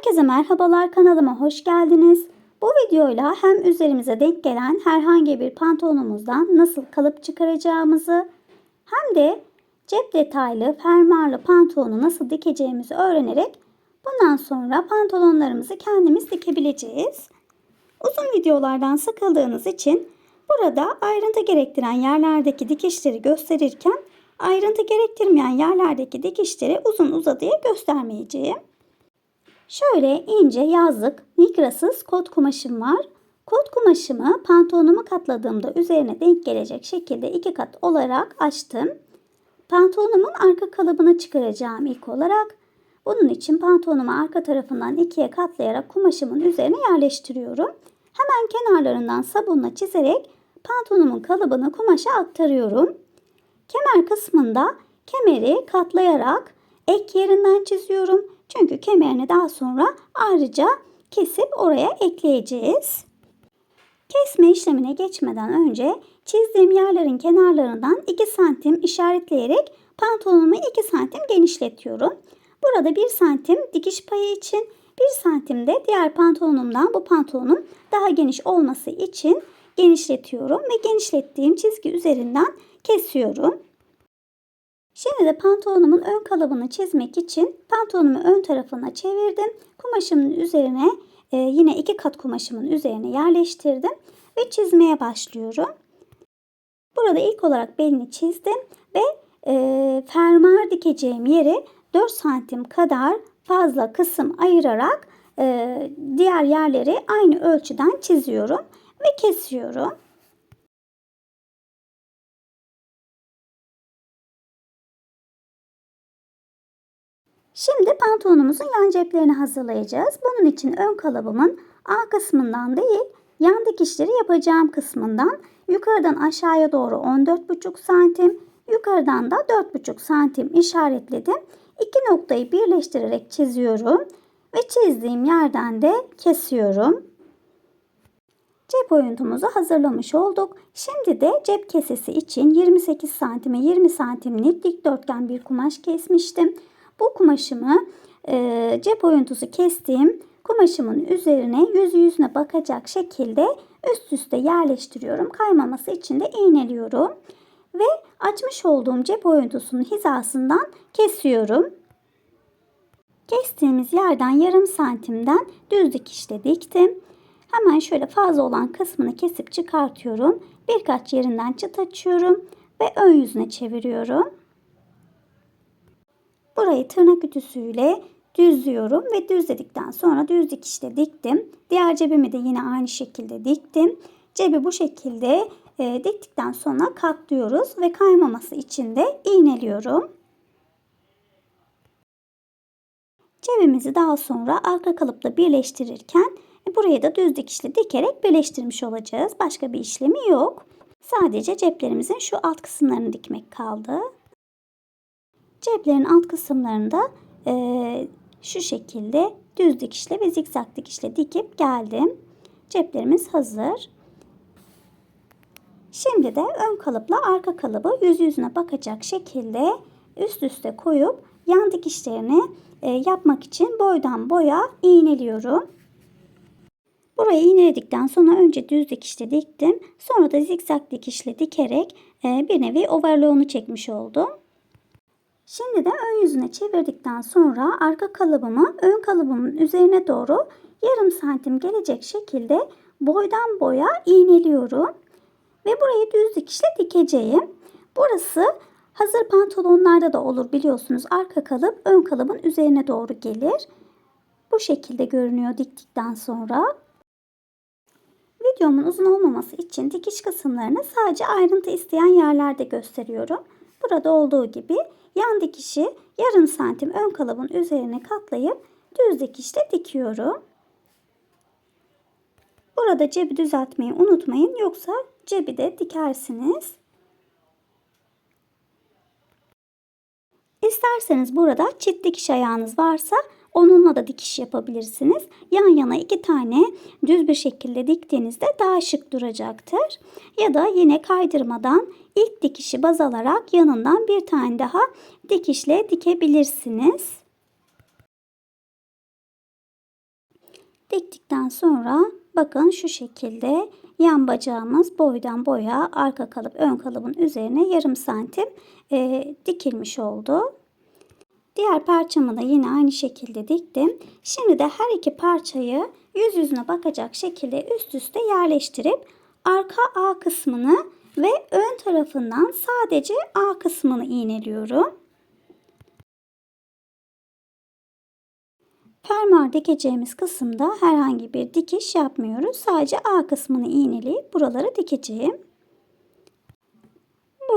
Herkese merhabalar kanalıma hoş geldiniz. Bu videoyla hem üzerimize denk gelen herhangi bir pantolonumuzdan nasıl kalıp çıkaracağımızı hem de cep detaylı fermuarlı pantolonu nasıl dikeceğimizi öğrenerek bundan sonra pantolonlarımızı kendimiz dikebileceğiz. Uzun videolardan sıkıldığınız için burada ayrıntı gerektiren yerlerdeki dikişleri gösterirken ayrıntı gerektirmeyen yerlerdeki dikişleri uzun uzadıya göstermeyeceğim. Şöyle ince yazlık migrasız kot kumaşım var. Kot kumaşımı pantolonumu katladığımda üzerine denk gelecek şekilde iki kat olarak açtım. Pantolonumun arka kalıbını çıkaracağım ilk olarak. Bunun için pantolonumu arka tarafından ikiye katlayarak kumaşımın üzerine yerleştiriyorum. Hemen kenarlarından sabunla çizerek pantolonumun kalıbını kumaşa aktarıyorum. Kemer kısmında kemeri katlayarak ek yerinden çiziyorum. Çünkü kemerini daha sonra ayrıca kesip oraya ekleyeceğiz. Kesme işlemine geçmeden önce çizdiğim yerlerin kenarlarından 2 santim işaretleyerek pantolonumu 2 santim genişletiyorum. Burada 1 santim dikiş payı için 1 santim de diğer pantolonumdan bu pantolonum daha geniş olması için genişletiyorum ve genişlettiğim çizgi üzerinden kesiyorum. Şimdi de pantolonumun ön kalıbını çizmek için pantolonumu ön tarafına çevirdim. Kumaşımın üzerine e, yine iki kat kumaşımın üzerine yerleştirdim ve çizmeye başlıyorum. Burada ilk olarak belini çizdim ve e, fermuar dikeceğim yeri 4 santim kadar fazla kısım ayırarak e, diğer yerleri aynı ölçüden çiziyorum ve kesiyorum. Şimdi pantolonumuzun yan ceplerini hazırlayacağız. Bunun için ön kalıbımın A kısmından değil, yan dikişleri yapacağım kısmından yukarıdan aşağıya doğru 14,5 santim, yukarıdan da 4,5 santim işaretledim. İki noktayı birleştirerek çiziyorum ve çizdiğim yerden de kesiyorum. Cep oyuntumuzu hazırlamış olduk. Şimdi de cep kesesi için 28 santime 20 santimlik dikdörtgen bir kumaş kesmiştim. Bu kumaşımı e, cep oyuntusu kestiğim kumaşımın üzerine yüzü yüzüne bakacak şekilde üst üste yerleştiriyorum. Kaymaması için de iğneliyorum. Ve açmış olduğum cep oyuntusunun hizasından kesiyorum. Kestiğimiz yerden yarım santimden düz dikişle diktim. Hemen şöyle fazla olan kısmını kesip çıkartıyorum. Birkaç yerinden çıt açıyorum ve ön yüzüne çeviriyorum. Burayı tırnak ütüsüyle düzlüyorum ve düzledikten sonra düz dikişle diktim. Diğer cebimi de yine aynı şekilde diktim. Cebi bu şekilde e, diktikten sonra katlıyoruz ve kaymaması için de iğneliyorum. Cebimizi daha sonra arka kalıpla birleştirirken e, burayı da düz dikişle dikerek birleştirmiş olacağız. Başka bir işlemi yok. Sadece ceplerimizin şu alt kısımlarını dikmek kaldı. Ceplerin alt kısımlarında e, şu şekilde düz dikişle ve zikzak dikişle dikip geldim. Ceplerimiz hazır. Şimdi de ön kalıpla arka kalıbı yüz yüzüne bakacak şekilde üst üste koyup yan dikişlerini e, yapmak için boydan boya iğneliyorum. Burayı iğneledikten sonra önce düz dikişle diktim. Sonra da zikzak dikişle dikerek e, bir nevi overlock'unu çekmiş oldum. Şimdi de ön yüzüne çevirdikten sonra arka kalıbımı ön kalıbımın üzerine doğru yarım santim gelecek şekilde boydan boya iğneliyorum. Ve burayı düz dikişle dikeceğim. Burası hazır pantolonlarda da olur biliyorsunuz. Arka kalıp ön kalıbın üzerine doğru gelir. Bu şekilde görünüyor diktikten sonra. Videomun uzun olmaması için dikiş kısımlarını sadece ayrıntı isteyen yerlerde gösteriyorum. Burada olduğu gibi yan dikişi yarım santim ön kalıbın üzerine katlayıp düz dikişle dikiyorum. Burada cebi düzeltmeyi unutmayın yoksa cebi de dikersiniz. İsterseniz burada çift dikiş ayağınız varsa onunla da dikiş yapabilirsiniz. Yan yana iki tane düz bir şekilde diktiğinizde daha şık duracaktır. Ya da yine kaydırmadan ilk dikişi baz alarak yanından bir tane daha dikişle dikebilirsiniz. Diktikten sonra bakın şu şekilde yan bacağımız boydan boya arka kalıp ön kalıbın üzerine yarım santim e, dikilmiş oldu. Diğer parçamı da yine aynı şekilde diktim. Şimdi de her iki parçayı yüz yüzüne bakacak şekilde üst üste yerleştirip arka A kısmını ve ön tarafından sadece A kısmını iğneliyorum. Fermuar dikeceğimiz kısımda herhangi bir dikiş yapmıyoruz. Sadece A kısmını iğneleyip buraları dikeceğim.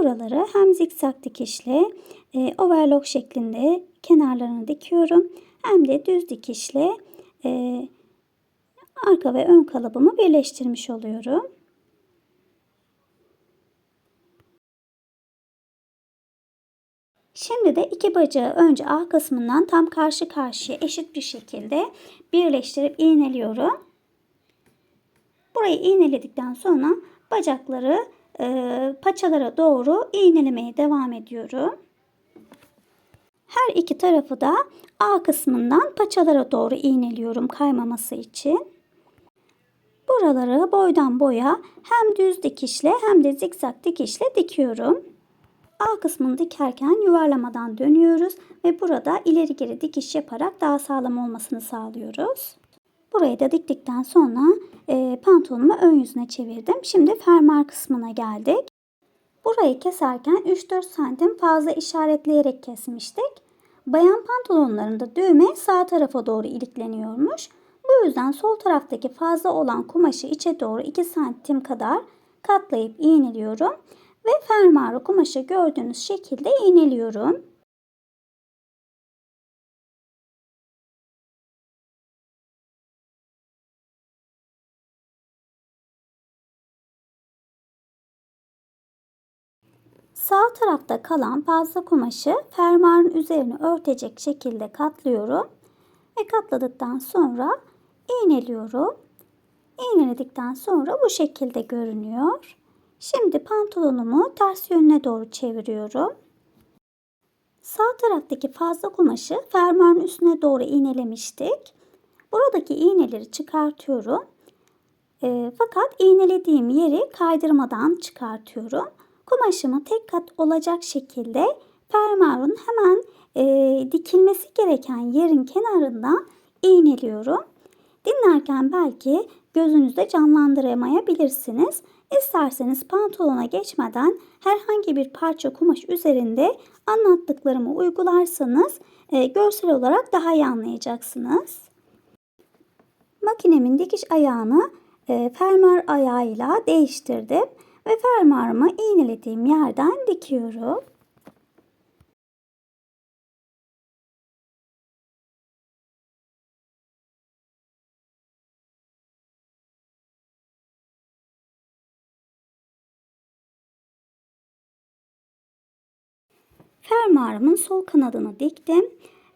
Buraları hem zikzak dikişle e, overlock şeklinde kenarlarını dikiyorum. Hem de düz dikişle e, arka ve ön kalıbımı birleştirmiş oluyorum. Şimdi de iki bacağı önce A kısmından tam karşı karşıya eşit bir şekilde birleştirip iğneliyorum. Burayı iğneledikten sonra bacakları e, paçalara doğru iğnelemeye devam ediyorum. Her iki tarafı da A kısmından paçalara doğru iğneliyorum kaymaması için. Buraları boydan boya hem düz dikişle hem de zikzak dikişle dikiyorum. A kısmını dikerken yuvarlamadan dönüyoruz ve burada ileri geri dikiş yaparak daha sağlam olmasını sağlıyoruz. Burayı da diktikten sonra e, pantolonumu ön yüzüne çevirdim. Şimdi fermuar kısmına geldik. Burayı keserken 3-4 santim fazla işaretleyerek kesmiştik. Bayan pantolonlarında düğme sağ tarafa doğru ilikleniyormuş. Bu yüzden sol taraftaki fazla olan kumaşı içe doğru 2 santim kadar katlayıp iğneliyorum ve fermuarı kumaşı gördüğünüz şekilde iğneliyorum. Sağ tarafta kalan fazla kumaşı fermuarın üzerine örtecek şekilde katlıyorum. Ve katladıktan sonra iğneliyorum. İğneledikten sonra bu şekilde görünüyor. Şimdi pantolonumu ters yönüne doğru çeviriyorum. Sağ taraftaki fazla kumaşı fermuarın üstüne doğru iğnelemiştik. Buradaki iğneleri çıkartıyorum. E, fakat iğnelediğim yeri kaydırmadan çıkartıyorum. Kumaşımı tek kat olacak şekilde fermuarın hemen e, dikilmesi gereken yerin kenarından iğneliyorum. Dinlerken belki gözünüzde canlandıramayabilirsiniz. İsterseniz pantolona geçmeden herhangi bir parça kumaş üzerinde anlattıklarımı uygularsanız e, görsel olarak daha iyi anlayacaksınız. Makinemin dikiş ayağını e, fermuar ayağıyla değiştirdim ve fermuarımı iğnelediğim yerden dikiyorum. Fermuarımın sol kanadını diktim.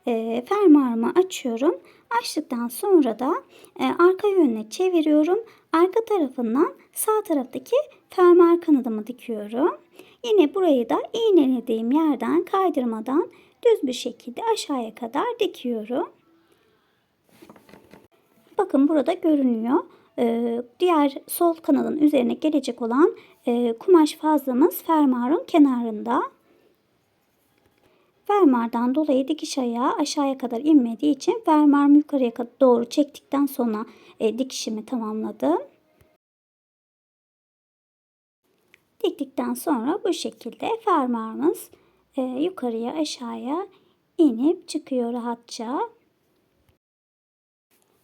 E, fermuarımı açıyorum. Açtıktan sonra da e, arka yönüne çeviriyorum. Arka tarafından sağ taraftaki fermuar kanadımı dikiyorum. Yine burayı da iğnelediğim yerden kaydırmadan düz bir şekilde aşağıya kadar dikiyorum. Bakın burada görünüyor. Ee, diğer sol kanadın üzerine gelecek olan e, kumaş fazlamız fermuarın kenarında. Fermuardan dolayı dikiş ayağı aşağıya kadar inmediği için fermuarımı yukarıya doğru çektikten sonra e, dikişimi tamamladım. Diktikten sonra bu şekilde fermuarımız e, yukarıya aşağıya inip çıkıyor rahatça.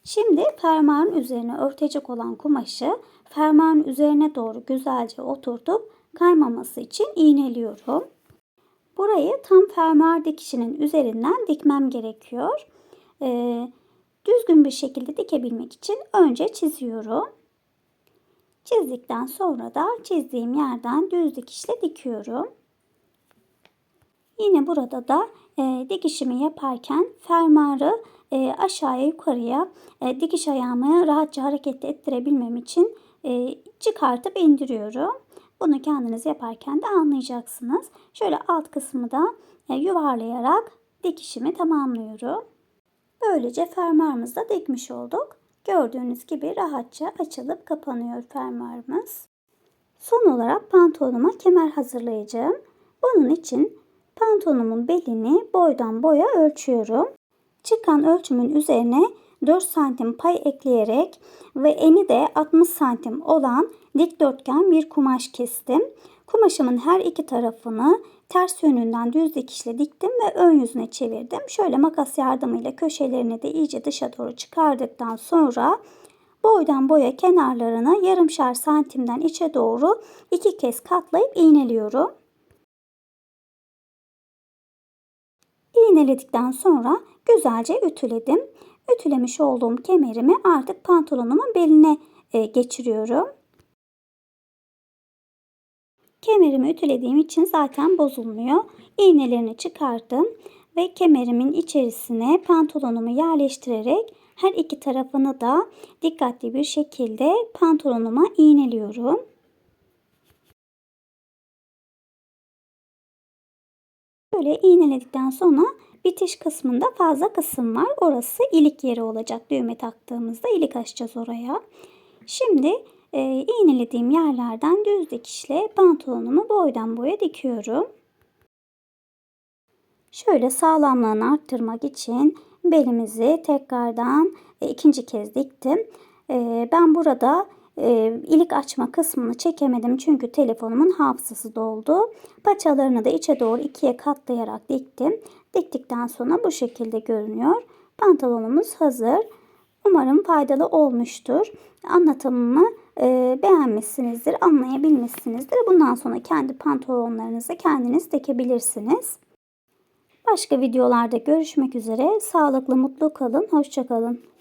Şimdi fermuarın üzerine örtecek olan kumaşı fermuarın üzerine doğru güzelce oturtup kaymaması için iğneliyorum. Burayı tam fermuar dikişinin üzerinden dikmem gerekiyor. Ee, düzgün bir şekilde dikebilmek için önce çiziyorum. Çizdikten sonra da çizdiğim yerden düz dikişle dikiyorum. Yine burada da e, dikişimi yaparken fermuarı e, aşağıya yukarıya e, dikiş ayağımı rahatça hareket ettirebilmem için e, çıkartıp indiriyorum. Bunu kendiniz yaparken de anlayacaksınız. Şöyle alt kısmı da e, yuvarlayarak dikişimi tamamlıyorum. Böylece fermuarımızı da dikmiş olduk. Gördüğünüz gibi rahatça açılıp kapanıyor fermuarımız. Son olarak pantolonuma kemer hazırlayacağım. Bunun için pantolonumun belini boydan boya ölçüyorum. Çıkan ölçümün üzerine 4 santim pay ekleyerek ve eni de 60 santim olan dikdörtgen bir kumaş kestim. Kumaşımın her iki tarafını ters yönünden düz dikişle diktim ve ön yüzüne çevirdim. Şöyle makas yardımıyla köşelerini de iyice dışa doğru çıkardıktan sonra boydan boya kenarlarını yarımşar santimden içe doğru iki kez katlayıp iğneliyorum. İğneledikten sonra güzelce ütüledim. Ütülemiş olduğum kemerimi artık pantolonumun beline e, geçiriyorum. Kemerimi ütülediğim için zaten bozulmuyor. İğnelerini çıkarttım ve kemerimin içerisine pantolonumu yerleştirerek her iki tarafını da dikkatli bir şekilde pantolonuma iğneliyorum. Böyle iğneledikten sonra bitiş kısmında fazla kısım var. Orası ilik yeri olacak. Düğme taktığımızda ilik açacağız oraya. Şimdi e, iğnelediğim yerlerden düz dikişle pantolonumu boydan boya dikiyorum. Şöyle sağlamlığını arttırmak için belimizi tekrardan e, ikinci kez diktim. E, ben burada e, ilik açma kısmını çekemedim çünkü telefonumun hafızası doldu. Paçalarını da içe doğru ikiye katlayarak diktim. Diktikten sonra bu şekilde görünüyor. Pantolonumuz hazır. Umarım faydalı olmuştur. Anlatımımı e, beğenmişsinizdir, anlayabilmişsinizdir. Bundan sonra kendi pantolonlarınızı kendiniz dikebilirsiniz. Başka videolarda görüşmek üzere. Sağlıklı, mutlu kalın. Hoşçakalın.